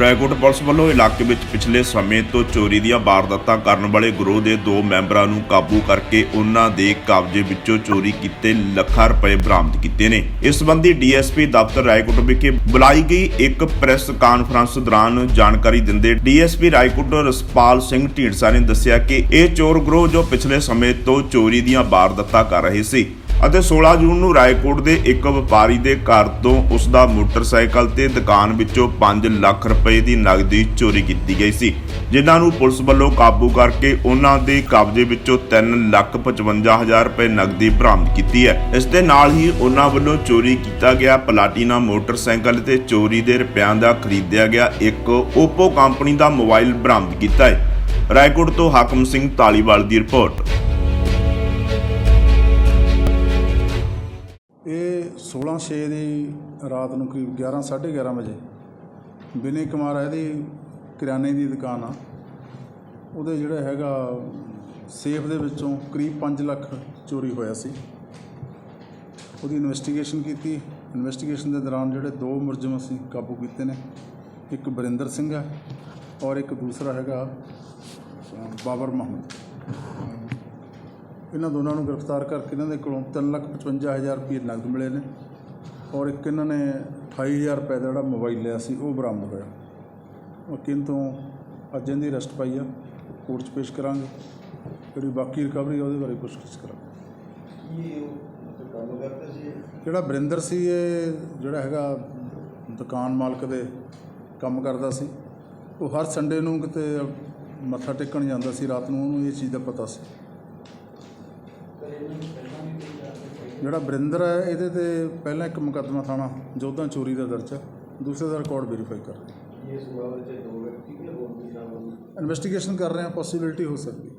Raikot police ਵੱਲੋਂ ਇਲਾਕੇ ਵਿੱਚ ਪਿਛਲੇ ਸਮੇਂ ਤੋਂ ਚੋਰੀ ਦੀਆਂ ਵਾਰਦਾਤਾਂ ਕਰਨ ਵਾਲੇ ਗਰੋਹ ਦੇ ਦੋ ਮੈਂਬਰਾਂ ਨੂੰ ਕਾਬੂ ਕਰਕੇ ਉਹਨਾਂ ਦੇ ਕਬਜ਼ੇ ਵਿੱਚੋਂ ਚੋਰੀ ਕੀਤੇ ਲੱਖਾਂ ਰੁਪਏ ਬਰਾਮਦ ਕੀਤੇ ਨੇ। ਇਸ ਸੰਬੰਧੀ ਡੀਐਸਪੀ ਦਫ਼ਤਰ ਰਾਏਕੋਟ ਵਿਖੇ ਬੁਲਾਈ ਗਈ ਇੱਕ ਪ੍ਰੈਸ ਕਾਨਫਰੰਸ ਦੌਰਾਨ ਜਾਣਕਾਰੀ ਦਿੰਦੇ ਡੀਐਸਪੀ ਰਾਏਕੋਟ ਰਸਪਾਲ ਸਿੰਘ ਢੀਂਡਸਾ ਨੇ ਦੱਸਿਆ ਕਿ ਇਹ ਚੋਰ ਗਰੋਹ ਜੋ ਪਿਛਲੇ ਸਮੇਂ ਤੋਂ ਚੋਰੀ ਦੀਆਂ ਵਾਰਦਾਤਾਂ ਕਰ ਰਹੇ ਸੀ। ਅਤੇ 16 ਜੂਨ ਨੂੰ ਰਾਏਕੋਟ ਦੇ ਇੱਕ ਵਪਾਰੀ ਦੇ ਘਰ ਤੋਂ ਉਸ ਦਾ ਮੋਟਰਸਾਈਕਲ ਤੇ ਦੁਕਾਨ ਵਿੱਚੋਂ 5 ਲੱਖ ਰੁਪਏ ਦੀ ਨਗਦੀ ਚੋਰੀ ਕੀਤੀ ਗਈ ਸੀ, ਜਿਨ੍ਹਾਂ ਨੂੰ ਪੁਲਿਸ ਵੱਲੋਂ ਕਾਬੂ ਕਰਕੇ ਉਹਨਾਂ ਦੇ ਕਬਜ਼ੇ ਵਿੱਚੋਂ 3 ਲੱਖ 55 ਹਜ਼ਾਰ ਰੁਪਏ ਨਗਦੀ ਬਰਾਮਦ ਕੀਤੀ ਹੈ। ਇਸ ਦੇ ਨਾਲ ਹੀ ਉਹਨਾਂ ਵੱਲੋਂ ਚੋਰੀ ਕੀਤਾ ਗਿਆ ਪਲਾਟੀਨਾ ਮੋਟਰਸਾਈਕਲ ਤੇ ਚੋਰੀ ਦੇ ਰੁਪਿਆਂ ਦਾ ਖਰੀਦਿਆ ਗਿਆ ਇੱਕ ਓਪੋ ਕੰਪਨੀ ਦਾ ਮੋਬਾਈਲ ਬਰਾਮਦ ਕੀਤਾ ਹੈ। ਰਾਏਕੋਟ ਤੋਂ ਹਾਕਮ ਸਿੰਘ ਤਾਲੀਵਾਲ ਦੀ ਰਿਪੋਰਟ। ਇਹ 16/6 ਦੀ ਰਾਤ ਨੂੰ ਕਰੀਬ 11:30 ਵਜੇ ਵਿਨੇ ਕੁਮਾਰ ਇਹਦੀ ਕਰਿਆਨੇ ਦੀ ਦੁਕਾਨ ਆ। ਉਹਦੇ ਜਿਹੜਾ ਹੈਗਾ ਸੇਫ ਦੇ ਵਿੱਚੋਂ ਕਰੀਬ 5 ਲੱਖ ਚੋਰੀ ਹੋਇਆ ਸੀ। ਉਹਦੀ ਇਨਵੈਸਟੀਗੇਸ਼ਨ ਕੀਤੀ। ਇਨਵੈਸਟੀਗੇਸ਼ਨ ਦੇ ਦੌਰਾਨ ਜਿਹੜੇ ਦੋ ਮੁਲਜ਼ਮ ਅਸੀਂ ਕਾਬੂ ਕੀਤੇ ਨੇ, ਇੱਕ ਬਰਿੰਦਰ ਸਿੰਘ ਹੈ ਔਰ ਇੱਕ ਦੂਸਰਾ ਹੈਗਾ ਬਾਬਰ ਮੁਹੰਮਦ। ਇਹਨਾਂ ਦੋਨਾਂ ਨੂੰ ਗ੍ਰਿਫਤਾਰ ਕਰਕੇ ਇਹਨਾਂ ਦੇ ਕੋਲੋਂ ਤਿੰਨ ਲੱਖ ਪਚਵੰਜਾ ਹਜ਼ਾਰ ਰੁਪਏ ਨਗਦ ਮਿਲੇ ਨੇ ਔਰ ਇੱਕ ਇਹਨਾਂ ਨੇ 28000 ਰੁਪਏ ਦਾ ਜਿਹੜਾ ਮੋਬਾਈਲ ਲਿਆ ਸੀ ਉਹ ਬਰਾਮਦ ਹੋਇਆ। ਵਕੀਲ ਤੋਂ ਅੱਜ ਇਹਦੀ ਅਰੈਸਟ ਪਾਈ ਆ ਕੋਰਟ 'ਚ ਪੇਸ਼ ਕਰਾਂਗੇ ਜਿਹੜੀ ਬਾਕੀ ਰਿਕਵਰੀ ਆ ਉਹਦੇ ਬਾਰੇ ਪੁੱਛਗਿੱਛ ਕਰਾਂਗੇ। ਜਿਹੜਾ ਬਰਿੰਦਰ ਸੀ ਇਹ ਜਿਹੜਾ ਹੈਗਾ ਦੁਕਾਨ ਮਾਲਕ ਦੇ ਕੰਮ ਕਰਦਾ ਸੀ ਉਹ ਹਰ ਸੰਡੇ ਨੂੰ ਕਿਤੇ ਮੱਥਾ ਟੇਕਣ ਜਾਂਦਾ ਸੀ ਰਾਤ ਨੂੰ ਉਹਨੂੰ ਇਹ ਚੀਜ਼ ਦਾ ਪਤਾ ਸੀ। ਜਿਹੜਾ ਬਰਿੰਦਰ ਹੈ ਇਹਦੇ ਤੇ ਪਹਿਲਾਂ ਇੱਕ ਮੁਕੱਦਮਾ ਥਾਣਾ ਜੋਧਾਂ ਚੋਰੀ ਦਾ ਦਰਜ ਹੈ। ਦੂਸਰੇ ਦਾ ਰਿਕਾਰਡ ਵੈਰੀਫਾਈ ਕਰ। ਰਹੇ ਇਸ ਮਾਮਲੇ 'ਚ ਦੋ ਵਿਅਕਤੀ ਕਿ ਹੋਰ ਵੀ ਸ਼ਾਮਲ ਨੇ। ਇਨਵੈਸਟੀਗੇਸ਼ਨ ਕਰ ਰਹੇ ਹਾਂ ਪੋਸੀਬਿਲਿਟੀ ਹੋ ਸਕਦੀ ਹੈ।